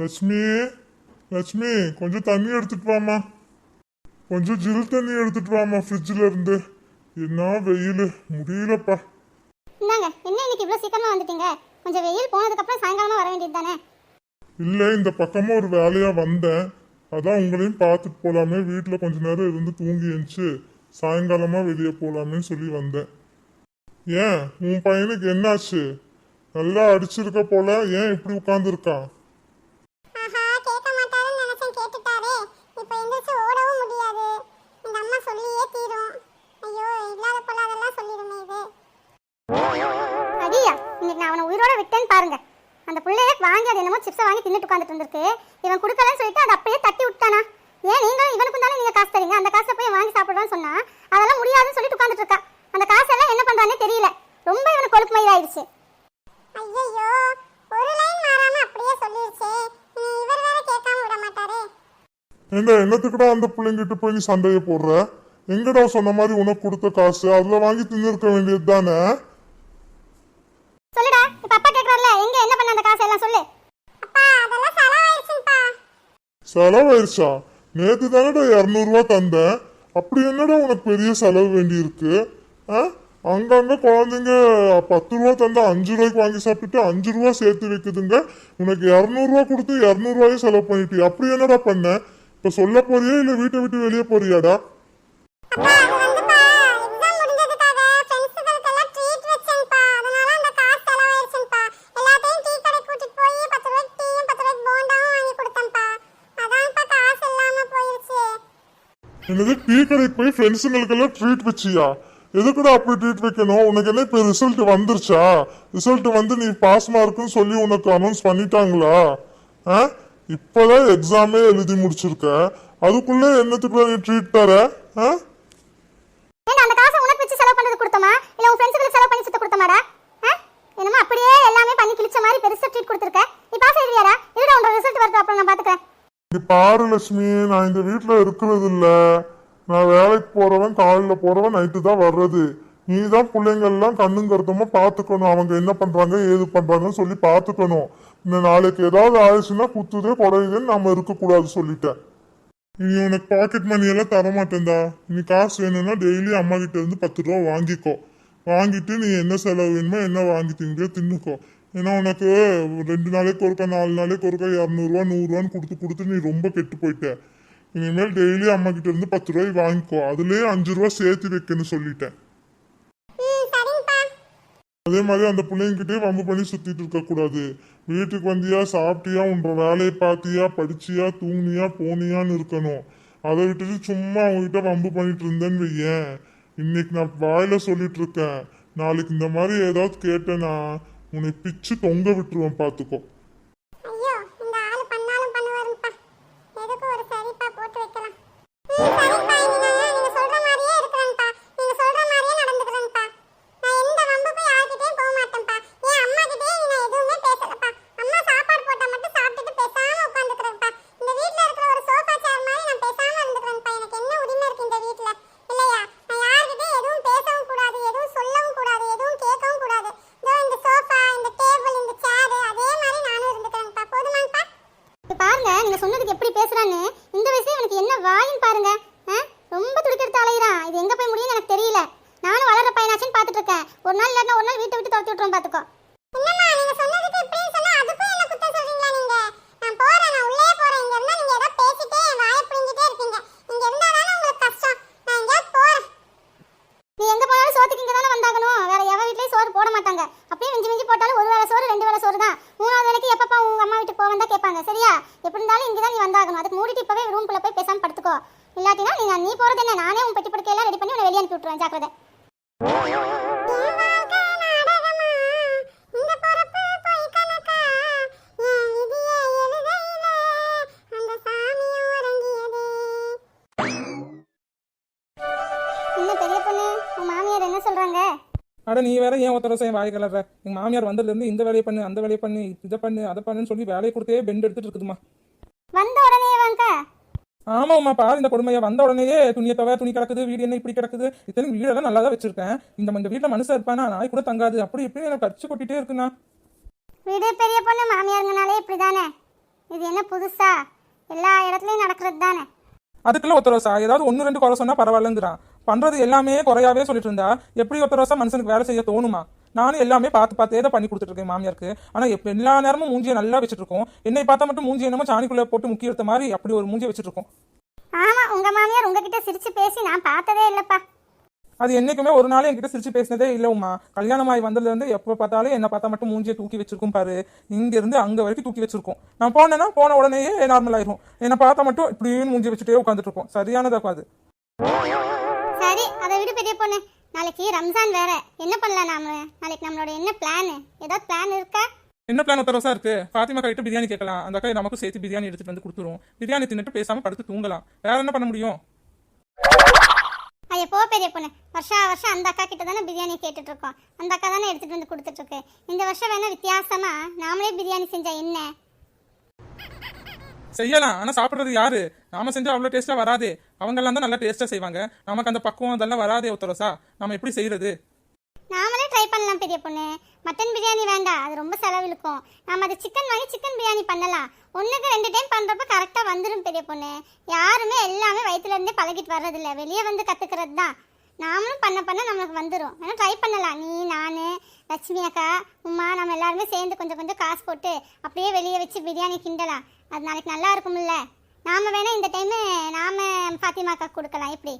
லட்சுமி லட்சுமி கொஞ்சம் தண்ணி எடுத்துட்டு வாமா கொஞ்சம் ஜில் தண்ணி எடுத்துட்டு வாமா ஃப்ரிட்ஜில் இருந்து. என்ன வெயில் முடியலப்பா. இந்தாங்க என்ன இன்னைக்கு இவ்வளோ சீக்கிரமா வந்துட்டீங்க? கொஞ்சம் வெயில் போனதுக்கப்புறம் சாயங்காலமா வர வேண்டியது தானே? இல்லை இந்த பக்கமாக ஒரு வேலையாக வந்தேன். அதான் உங்களையும் பார்த்துட்டு போகலாமே வீட்டில் கொஞ்ச நேரம் இருந்து தூங்கி எழுந்துச்சு சாயங்காலமாக வெளியே போகலாமேன்னு சொல்லி வந்தேன். ஏன்? உன் பையனுக்கு என்னாச்சு? நல்லா அடிச்சிருக்க போல. ஏன் இப்படி உட்காந்துருக்கான் உட்காந்துட்டு இருந்திருக்கு. இவன் கொடுக்கலன்னு சொல்லிட்டு அதை அப்படியே தட்டி விட்டானா. ஏன் நீங்களும் இவனுக்கு தானே நீங்க காசு தரீங்க? அந்த காசை போய் வாங்கி சாப்பிடுறான்னு சொன்னா அதெல்லாம் முடியாதுன்னு சொல்லிட்டு உட்காந்துட்டு இருக்கா. அந்த காசெல்லாம் என்ன பண்றானே தெரியல. ரொம்ப இவனுக்கு கொழுப்பு மயிலாயிருச்சு. ஐயோ ஒரு லைன் மாறாம அப்படியே சொல்லிருச்சே. இனி இவர் வேற கேட்காம விட மாட்டாரே. ஏண்டா என்னத்துக்குடா அந்த பிள்ளைங்கிட்ட போய் நீ சண்டையை போடுற? எங்கடா சொன்ன மாதிரி உனக்கு கொடுத்த காசு? அதில் வாங்கி தின்னிருக்க வேண்டியது தானே சொல்லுடா இப்ப அப்பா கேக்குறாருல எங்க என்ன பண்ண அந்த காசை எல்லாம் சொல்லு அப்பா அதெல்லாம் செலவாயிருச்சுப்பா செலவாயிருச்சா? நேத்து தானடா இரநூறுவா தந்தேன். அப்படி என்னடா உனக்கு பெரிய செலவு வேண்டியிருக்கு? ஆ? அங்கங்க குழந்தைங்க பத்து ரூபா தந்தா அஞ்சு ரூபாய்க்கு வாங்கி சாப்பிட்டுட்டு அஞ்சு ரூபா சேர்த்து வைக்குதுங்க. உனக்கு இரநூறுவா கொடுத்து இரநூறுவாயும் செலவு பண்ணிட்டு அப்படி என்னடா பண்ண? இப்ப சொல்ல போறியா இல்ல வீட்டை விட்டு வெளியே போறியாடா அப்பா அது வந்துப்பா எக்ஸாம் முடிஞ்சதுக்காக ஃப்ரெண்ட்ஸுகளுக்கெல்லாம் ட்ரீட் வச்சேன்ப்பா அதனால அந்த காசு செலவாயிருச்சுப்பா எல்லாத்தையும் டீ கடை கூட்டிட்டு போய் பத்து ரூபாய்க்கு டீயும் பத்து ரூபாய்க்கு போண்டாவும் வாங்கி கொடுத்தேன்ப்பா அதான்ப்பா காசு இல்லாம போயிருச்சு என்னது டீ கடைக்கு போய் ஃப்ரெண்ட்ஸுங்களுக்கெல்லாம் ட்ரீட் வச்சியா? எதுக்குடா அப்படி ட்ரீட் வைக்கணும்? உனக்கு என்ன இப்போ ரிசல்ட் வந்துருச்சா? ரிசல்ட் வந்து நீ பாஸ் மார்க்குன்னு சொல்லி உனக்கு அனௌன்ஸ் பண்ணிட்டாங்களா? ஆ? இப்போதான் எக்ஸாமே எழுதி முடிச்சிருக்க. அதுக்குள்ளே என்னத்துக்குள்ள நீ ட்ரீட் தர? ஆ? அந்த காசை உனக்கு வச்சு செலவு பண்றது கொடுத்தமா இல்ல உன் ஃப்ரெண்ட்ஸுக்கு செலவு பண்ணி சுத்த கொடுத்தமாடா ஆ? என்னமோ அப்படியே எல்லாமே பண்ணி கிழிச்ச மாதிரி பெருசா ட்ரீட் கொடுத்துருக்க. நீ பாஸ் எழுதியாடா இருடா உன்னோட ரிசல்ட் வரட்டும் அப்புறம் நான் பாத்துக்கிறேன். நீ பாரு லட்சுமி. நான் இந்த வீட்டில் இருக்கிறது இல்லை நான் வேலைக்கு போகிறவன் காலையில் போகிறவன் நைட்டு தான் வர்றது. நீ தான் பிள்ளைங்கள்லாம் கண்ணும் பார்த்துக்கணும் அவங்க என்ன பண்ணுறாங்க ஏது பண்ணுறாங்கன்னு சொல்லி பார்த்துக்கணும் இந்த நாளைக்கு ஏதாவது ஆயிடுச்சுன்னா குத்துதே குறையுதுன்னு நம்ம இருக்கக்கூடாது சொல்லிட்டேன். இனி உனக்கு பாக்கெட் மணியெல்லாம் தரமாட்டேன்டா. தர நீ காசு வேணும்னா டெய்லி அம்மா கிட்ட இருந்து பத்து ரூபா வாங்கிக்கோ. வாங்கிட்டு நீ என்ன செலவு வேணுமோ என்ன வாங்கி திங்கிறியோ தின்னுக்கோ. ஏன்னா உனக்கு ரெண்டு நாளைக்கு ஒருக்கா நாலு நாளைக்கு ஒருக்கா இரநூறுவா நூறுரூவான்னு கொடுத்து கொடுத்து நீ ரொம்ப கெட்டு போயிட்ட. இனிமேல் டெய்லி அம்மா கிட்ட இருந்து பத்து ரூபாய் வாங்கிக்கோ. அதுலயே அஞ்சு ரூபா சேர்த்து வைக்கன்னு சொல்லிட்டேன். அதே மாதிரி அந்த பிள்ளைங்கிட்டே வம்பு பண்ணி சுத்திட்டு இருக்க கூடாது. வீட்டுக்கு வந்தியா சாப்பிட்டியா உன்ற வேலையை பார்த்தியா படிச்சியா தூங்குனியா போனியான்னு இருக்கணும். அதை விட்டுட்டு சும்மா அவங்ககிட்ட வம்பு பண்ணிட்டு இருந்தேன்னு வையேன். இன்னைக்கு நான் வாயில சொல்லிட்டு இருக்கேன். நாளைக்கு இந்த மாதிரி ஏதாவது கேட்டேன்னா உன்னை பிச்சு தொங்க விட்டுருவேன் பார்த்துக்கோ பாருங்க நீங்க சொன்னதுக்கு எப்படி பேசுறான்னு. இந்த வயசுல எனக்கு என்ன வாயின்னு பாருங்க. ரொம்ப துடிக்கிறது அலையிறான். இது எங்க போய் முடியும்னு எனக்கு தெரியல. நானும் வளர்ற பையனாச்சுன்னு பாத்துட்டு இருக்கேன். ஒரு நாள் இல்லாட்டினா ஒரு நாள் வீட்டை விட்டு துரத்தி விட்டுருவோம் பாத்துக்கோ அட நீ வேற ஏன் ஒருத்தர செய்ய வாய் கலர்ற எங்க மாமியார் வந்ததுலேருந்து இந்த வேலையை பண்ணு அந்த வேலையை பண்ணு இதை பண்ணு அதை பண்ணுன்னு சொல்லி வேலையை கொடுத்தே பெண்ட் எடுத்துட்டு இருக்குதுமா வந்த உடனே வாங்க. ஆமாம்மா பாரு இந்த கொடுமையை. வந்த உடனேயே துணியை தவிர துணி கிடக்குது வீடு என்ன இப்படி கிடக்குது? இத்தனை வீடெல்லாம் நல்லா தான் வச்சிருக்கேன். இந்த இந்த வீட்டில் மனுஷன் இருப்பானா? நாய் கூட தங்காது. அப்படி இப்படி எனக்கு கடிச்சு கொட்டிட்டே இருக்குண்ணா. வீடு பெரிய பொண்ணு மாமியாருங்கனாலே இப்படிதானே? இது என்ன புதுசா? எல்லா இடத்துலயும் நடக்கிறது தானே? அதுக்குள்ள ஒத்த ரோசா ஏதாவது ஒன்று ரெண்டு குறை சொன்னா பரவாயில்லங்கிறான். பண்றது எல்லாமே குறையாவே சொல்லிட்டு இருந்தா எப்படி ஒத்த ரோசா மனுஷனுக்கு வேலை செய்ய தோணுமா? நானும் எல்லாமே பார்த்து பார்த்தே தான் பண்ணி கொடுத்துட்டு இருக்கேன் மாமியாருக்கு. ஆனா எப்ப எல்லா நேரமும் மூஞ்சியை நல்லா வச்சுட்டு இருக்கோம். என்னை பார்த்தா மட்டும் மூஞ்சி என்னமோ சாணிக்குள்ள போட்டு முக்கி எடுத்த மாதிரி அப்படி ஒரு மூஞ்சி வச்சுட்டு இருக்கோம். ஆமா உங்க மாமியார் உங்ககிட்ட சிரிச்சு பேசி நான் பார்த்ததே இல்லப்பா. அது என்னைக்குமே ஒரு நாள் என்கிட்ட சிரிச்சு பேசினதே இல்ல உமா. கல்யாணமாகி வந்ததுல இருந்து எப்ப பார்த்தாலும் என்ன பார்த்தா மட்டும் மூஞ்சியை தூக்கி வச்சிருக்கும் பாரு. இங்க இருந்து அங்க வரைக்கும் தூக்கி வச்சிருக்கோம். நான் போனேன்னா போன உடனேயே நார்மல் ஆயிரும். என்ன பார்த்தா மட்டும் இப்படின்னு மூஞ்சி வச்சுட்டே உட்காந்துட்டு இருக்கோம் சரியானதா அது? பெரிய பொண்ணு. நாளைக்கு ரம்ஜான் வேற. என்ன பண்ணலாம் நாம? நாளைக்கு நம்மளோட என்ன பிளான் ஏதாவது பிளான் இருக்கா? என்ன பிளான் ஒத்த ரோசா இருக்கு? பாத்திமா கிட்ட பிரியாணி கேட்கலாம். அந்த அக்கா நமக்கும் சேர்த்து பிரியாணி எடுத்துட்டு வந்து கொடுத்துரும் பிரியாணி தின்னுட்டு பேசாம படுத்து தூங்கலாம். வேற என்ன பண்ண முடியும்? ஐயா போ பெரிய பொண்ணு. வருஷா வருஷம் அந்த அக்கா கிட்ட தானே பிரியாணி கேட்டுட்டு இருக்கோம். அந்த அக்கா தானே எடுத்துட்டு வந்து கொடுத்துட்டு இருக்கு. இந்த வருஷம் வேணா வித்தியாசமா நாமளே பிரியாணி செஞ்சா என்ன? செய்யலாம். ஆனால் சாப்பிட்றது யாரு? நாம செஞ்சால் அவ்வளோ டேஸ்ட்டாக வராது. அவங்கெல்லாம் தான் நல்லா டேஸ்ட்டாக செய்வாங்க. நமக்கு அந்த பக்குவம் அதெல்லாம் வராதே ஒத்த நம்ம எப்படி செய்யறது? நாமளே ட்ரை பண்ணலாம் பெரிய பொண்ணு. மட்டன் பிரியாணி வேண்டாம். அது ரொம்ப செலவு இருக்கும் நாம அது சிக்கன் வாங்கி சிக்கன் பிரியாணி பண்ணலாம். ஒன்றுக்கு ரெண்டு டைம் பண்ணுறப்ப கரெக்டாக வந்துடும் பெரிய பொண்ணு. யாருமே எல்லாமே வயிற்றுலேருந்தே பழகிட்டு வர்றதில்ல. வெளியே வந்து கத்துக்கிறது தான். நாமளும் பண்ண பண்ண நம்மளுக்கு வந்துடும் வேணால் ட்ரை பண்ணலாம். நீ நான் லட்சுமி அக்கா உமா நம்ம எல்லாருமே சேர்ந்து கொஞ்சம் கொஞ்சம் காசு போட்டு அப்படியே வெளியே வச்சு பிரியாணி கிண்டலாம். அது நாளைக்கு நல்லா இருக்கும்ல. நாம வேணா இந்த டைமு நாம ஃபாத்திமா அக்கா கொடுக்கலாம் எப்படி?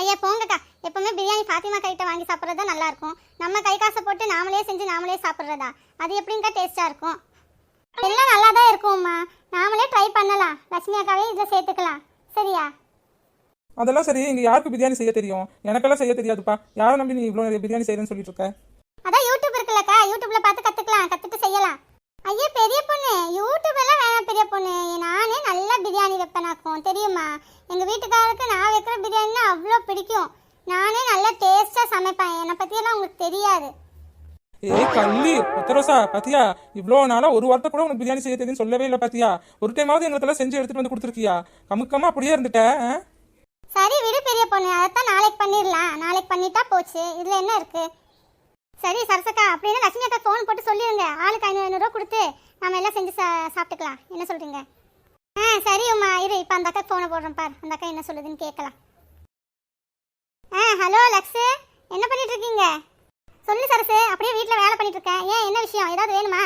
ஐயா போங்கக்கா. எப்பவுமே பிரியாணி ஃபாத்திமா கைட்ட வாங்கி சாப்பிட்றது தான் நல்லா இருக்கும். நம்ம கை காசை போட்டு நாமளே செஞ்சு நாமளே சாப்பிட்றதா? அது எப்படிங்க டேஸ்டா இருக்கும்? எல்லாம் நல்லா தான் இருக்கும்மா. நாமளே ட்ரை பண்ணலாம். லட்சுமி அக்காவே இதில் சேர்த்துக்கலாம். சரியா? அதெல்லாம் சரி. இங்கே யாருக்கு பிரியாணி செய்ய தெரியும்? எனக்கெல்லாம் செய்ய தெரியாதுப்பா. யாரை நம்பி நீ இவ்வளோ பிரியாணி செய்யறேன்னு சொல்லிட்டு இருக்க அதான் யூடியூப் இருக்குல்லக்கா யூடியூப்ல பார்த்து கத்துக்கலாம் கத்துட்டு செய்யலாம் ஐயா பெரிய பொண்ணு யூடியூப் எல்லாம் வேணாம் பெரிய பொண்ணு நானே நல்லா பிரியாணி வைப்பேனாக்கும் தெரியுமா எங்க வீட்டுக்காரருக்கு நான் வைக்கிற பிரியாணினா அவ்வளோ பிடிக்கும் நானே நல்லா டேஸ்டா சமைப்பேன் என்னை பத்தியெல்லாம் உங்களுக்கு தெரியாது ஏய் கள்ளி ஆசா பாத்தியா? இவ்வளோ நாளா ஒரு வாரத்தை கூட உனக்கு பிரியாணி செய்ய தெரியும்னு சொல்லவே இல்லை பாத்தியா? ஒரு டைமாவது எங்களுக்கு செஞ்சு எடுத்துட்டு வந்து கொடுத்துருக்கியா? கமுக்கமா அப்படியே இருந்துட்ட சரி விடு பெரிய பொண்ணு அதைத்தான் நாளைக்கு பண்ணிடலாம். நாளைக்கு பண்ணிட்டா போச்சு. இதுல என்ன இருக்கு? சரி சரசக்கா அப்படின்னா லட்சுமி அக்கா ஃபோன் போட்டு சொல்லிடுங்க ஆளுக்கு ஐநூறு ஐநூறுரூவா கொடுத்து நம்ம எல்லாம் செஞ்சு சா சாப்பிட்டுக்கலாம். என்ன சொல்றீங்க? ஆ சரி உமா இரு. இப்போ அந்த அக்கா ஃபோனை போடுறேன் பார். அந்த அக்கா என்ன சொல்லுதுன்னு கேட்கலாம். ஆ ஹலோ லக்ஸு. என்ன பண்ணிட்டு இருக்கீங்க? சொல்லு சரசு அப்படியே வீட்டில் வேலை பண்ணிட்டு இருக்கேன் ஏன் என்ன விஷயம்? ஏதாவது வேணுமா?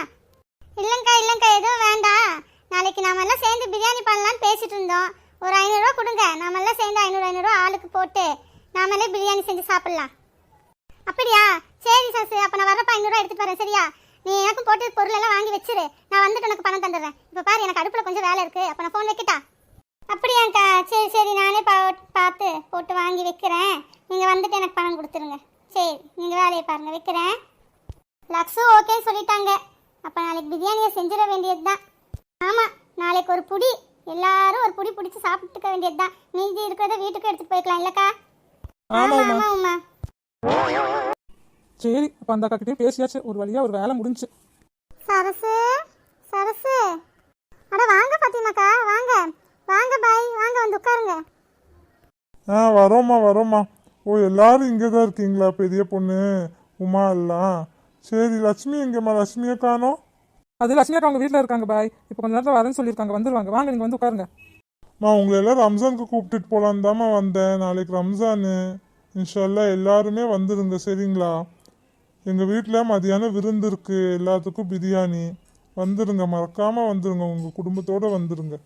இல்லைங்க்கா இல்லைங்க்கா எதுவும் வேண்டாம். நாளைக்கு நாம எல்லாம் சேர்ந்து பிரியாணி பண்ணலான்னு பேசிட்டு இருந்தோம். ஒரு ஐநூறுரூவா கொடுங்க. நாம எல்லாம் சேர்ந்து ஐநூறு ஐநூறுரூவா ஆளுக்கு போட்டு நாமளே பிரியாணி செஞ்சு சாப்பிடலாம். அப்படியா? சரி சசி அப்போ நான் வரப்ப ஐநூறுரூவா எடுத்துட்டு வரேன். சரியா? நீ எனக்கும் போட்டு பொருள் எல்லாம் வாங்கி வச்சிரு. நான் வந்துட்டு உனக்கு பணம் தந்துடுறேன். இப்போ பாரு எனக்கு அடுப்பில் கொஞ்சம் வேலை இருக்குது அப்போ நான் ஃபோன் வைக்கட்டா? அப்படியாக்கா சரி சரி. நானே பா பார்த்து போட்டு வாங்கி வைக்கிறேன். நீங்கள் வந்துட்டு எனக்கு பணம் கொடுத்துருங்க. சரி நீங்கள் வேலையை பாருங்க வைக்கிறேன். லக்ஸு ஓகேன்னு சொல்லிட்டாங்க. அப்போ நாளைக்கு பிரியாணியை செஞ்சிட வேண்டியது தான் ஆமாம் நாளைக்கு ஒரு புடி. எல்லாரும் ஒரு புடி பிடிச்சி சாப்பிட்டுக்க வேண்டியது தான் மீதி இருக்கிறத வீட்டுக்கு எடுத்துட்டு போய்க்கலாம் இல்லக்கா? ஆமா ஆமா உமா ஆமா உமா. சரி அப்ப அந்த அக்கா கிட்டயும் பேசியாச்சு. ஒரு வழியா ஒரு வேலை முடிஞ்சு. சரசு சரசு. அட வாங்க பாத்திமாக்கா வாங்க. வாங்க பாய் வாங்க வந்து உட்காருங்க. ஆ வரோம்மா வரோம்மா. ஓ எல்லாரும் இங்கே தான் இருக்கீங்களா பெரிய பொண்ணு? உமா எல்லாம். சரி லட்சுமி எங்கம்மா? லட்சுமியை காணோம் அது லட்சுமி அக்கா அவங்க வீட்டில் இருக்காங்க பாய். இப்போ கொஞ்ச நேரத்தில் வரேன்னு சொல்லியிருக்காங்க. வந்துருவாங்க. வாங்க நீங்கள் வந்து உட்காருங்க. மா உங்களை எல்லாம் ரம்ஜானுக்கு கூப்பிட்டுட்டு போலான்னு தாம்மா வந்தேன். நாளைக்கு ரம்ஜானு. இன்ஷால்லா எல்லாருமே வந்துருங்க சரிங்களா? எங்கள் வீட்டில் மதியானம் விருந்து இருக்கு. எல்லாத்துக்கும் பிரியாணி. வந்துருங்க மறக்காம வந்துருங்க. உங்கள் குடும்பத்தோட வந்துருங்க.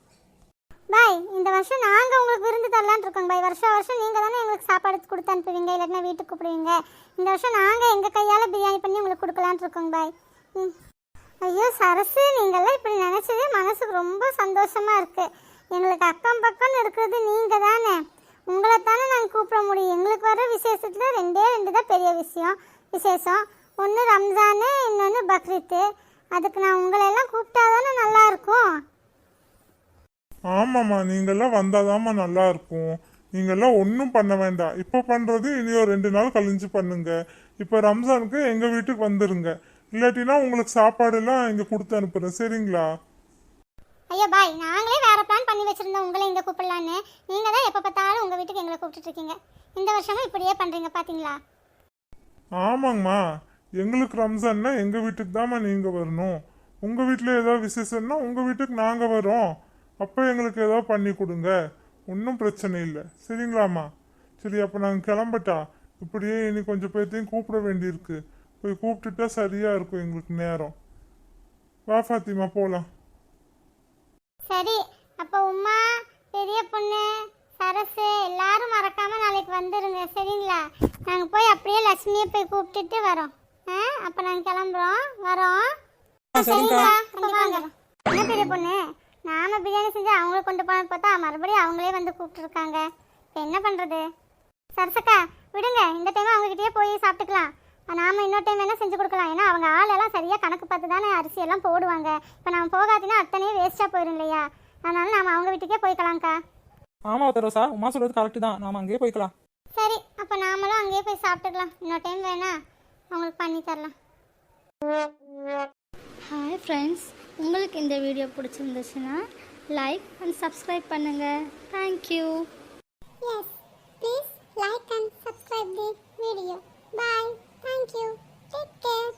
பாய் இந்த வருஷம் நாங்கள் உங்களுக்கு விருந்து தரலான்னு இருக்கோங்க பாய். வருஷம் வருஷம் நீங்கள் தானே எங்களுக்கு சாப்பாடு கொடுத்து அனுப்புவீங்க இல்லாட்டினா வீட்டுக்கு கூப்பிடுவீங்க. இந்த வருஷம் நாங்கள் எங்கள் கையால் பிரியாணி பண்ணி உங்களுக்கு கொடுக்கலான் இருக்கோங்க பாய். ம். ஐயோ சரசு நீங்கள்லாம் இப்படி நினச்சதே மனசுக்கு ரொம்ப சந்தோஷமாக இருக்குது எங்களுக்கு அக்கம் பக்கம்னு இருக்கிறது நீங்கள் தானே. உங்களை தானே நாங்கள் கூப்பிட முடியும். எங்களுக்கு வர விசேஷத்தில் ரெண்டே ரெண்டு தான் பெரிய விஷயம். விசேஷம். ஒன்று ரம்ஜானு இன்னொன்று பக்ரீத்து. அதுக்கு நான் உங்களை எல்லாம் கூப்பிட்டா தானே நல்லா இருக்கும். ஆமாம்மா நீங்கெல்லாம் வந்தாதாம்மா நல்லா இருக்கும் நீங்கெல்லாம் ஒன்றும் பண்ண வேண்டாம். இப்போ பண்ணுறது இனி ஒரு ரெண்டு நாள் கழிஞ்சு பண்ணுங்க. இப்போ ரம்ஜானுக்கு எங்கள் வீட்டுக்கு வந்துருங்க. இல்லாட்டினா உங்களுக்கு சாப்பாடெல்லாம் இங்கே கொடுத்து அனுப்புகிறேன் சரிங்களா? ஐயோ பாய். நாங்களே வேற பிளான் பண்ணி வச்சிருந்தோம் உங்களை இங்க கூப்பிடலான்னு. நீங்க தான் எப்ப பார்த்தாலும் உங்க வீட்டுக்கு எங்களை கூப்பிட்டுட்டு இருக்கீங்க. இந்த வருஷமும் இப்படியே பண்றீங்க பாத்தீங்களா ஆமாங்கம்மா. எங்களுக்கு ரம்ஜான்னா எங்கள் வீட்டுக்கு தாம்மா நீங்கள் வரணும். உங்க வீட்டில் ஏதாவது விசேஷம்னா உங்க வீட்டுக்கு நாங்க வரோம். அப்போ எங்களுக்கு ஏதாவது பண்ணி கொடுங்க. ஒன்றும் பிரச்சனை இல்லை. சரிங்களாம்மா? சரி அப்போ நாங்கள் கிளம்பட்டா? இப்படியே இனி கொஞ்சம் பேர்த்தையும் கூப்பிட வேண்டியிருக்கு. போய் கூப்பிட்டுட்டா சரியா இருக்கும் எங்களுக்கு நேரம். வா ஃபாத்திமா போகலாம் சரி அப்போ உமா பெரிய பொண்ணு சரசு எல்லாரும் மறக்காம நாளைக்கு வந்துருங்க. சரிங்களா? நாங்கள் போய் அப்படியே லட்சுமியை போய் கூப்பிட்டுட்டு வரோம். ஆ அப்போ நாங்கள் கிளம்புறோம். வரோம். அப்ப வாங்க. என்ன பெரிய பொண்ணு? நாம பிரியாணி செஞ்சு அவங்கள கொண்டு போன பார்த்தா மறுபடியும் அவங்களே வந்து கூப்பிட்டுருக்காங்க. இப்போ என்ன பண்ணுறது சரசக்கா விடுங்க. இந்த டைம் அவங்ககிட்டயே போய் சாப்பிட்டுக்கலாம். நாம இன்னொரு டைம் வேணால் செஞ்சு கொடுக்கலாம். ஏன்னா அவங்க ஆளெல்லாம் சரியாக கணக்கு பார்த்து தானே அரிசி எல்லாம் போடுவாங்க. இப்போ நம்ம போகாட்டினா அத்தனையே வேஸ்ட்டாக போயிடும் இல்லையா? அதனால நாம அவங்க வீட்டுக்கே போய்க்கலாம்க்கா. ஆமா ஒத்த ரோசா. உமா சொல்றது கரெக்ட் தான். நாம அங்கேயே போய்க்கலாம். சரி அப்போ நாமளும் அங்கேயே போய் சாப்பிட்டுக்கலாம். இன்னொரு டைம் வேணா அவங்களுக்கு பண்ணி தரலாம். ஹாய் ஃப்ரெண்ட்ஸ் உங்களுக்கு இந்த வீடியோ பிடிச்சிருந்துச்சுன்னா லைக் அண்ட் சப்ஸ்கிரைப் பண்ணுங்கள் thank you please like and subscribe the video bye thank you take care